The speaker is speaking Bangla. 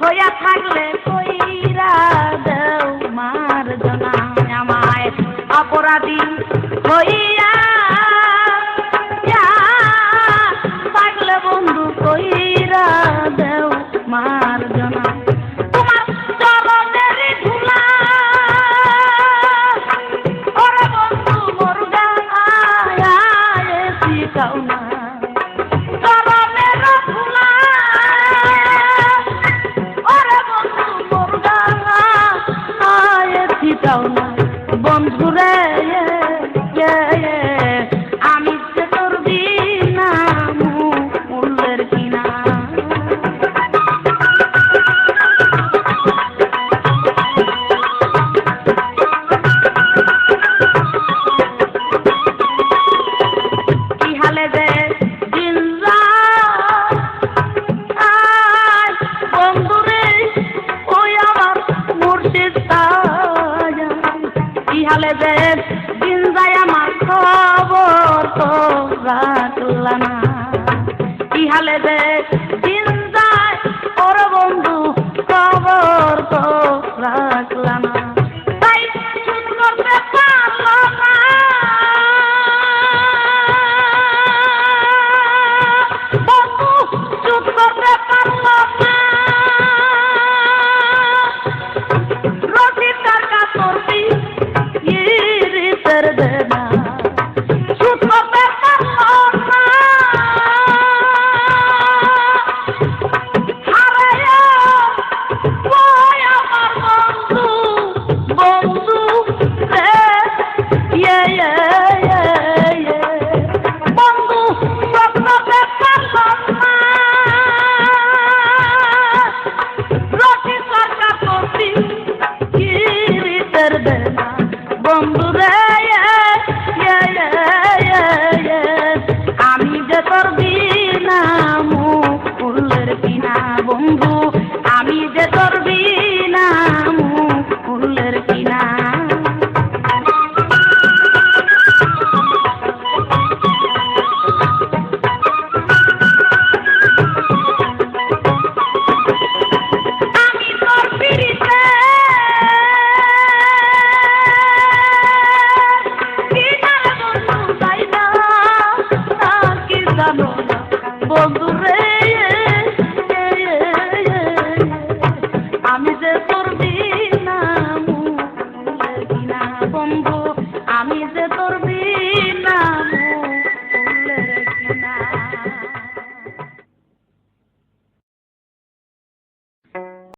হইয়া থাকলে কইরা দেও মার জনা আমায় অপরাধী হই 让 কলেজের দিন যায় আমার খবর তোমরা তুলনা। কি হালে দেখ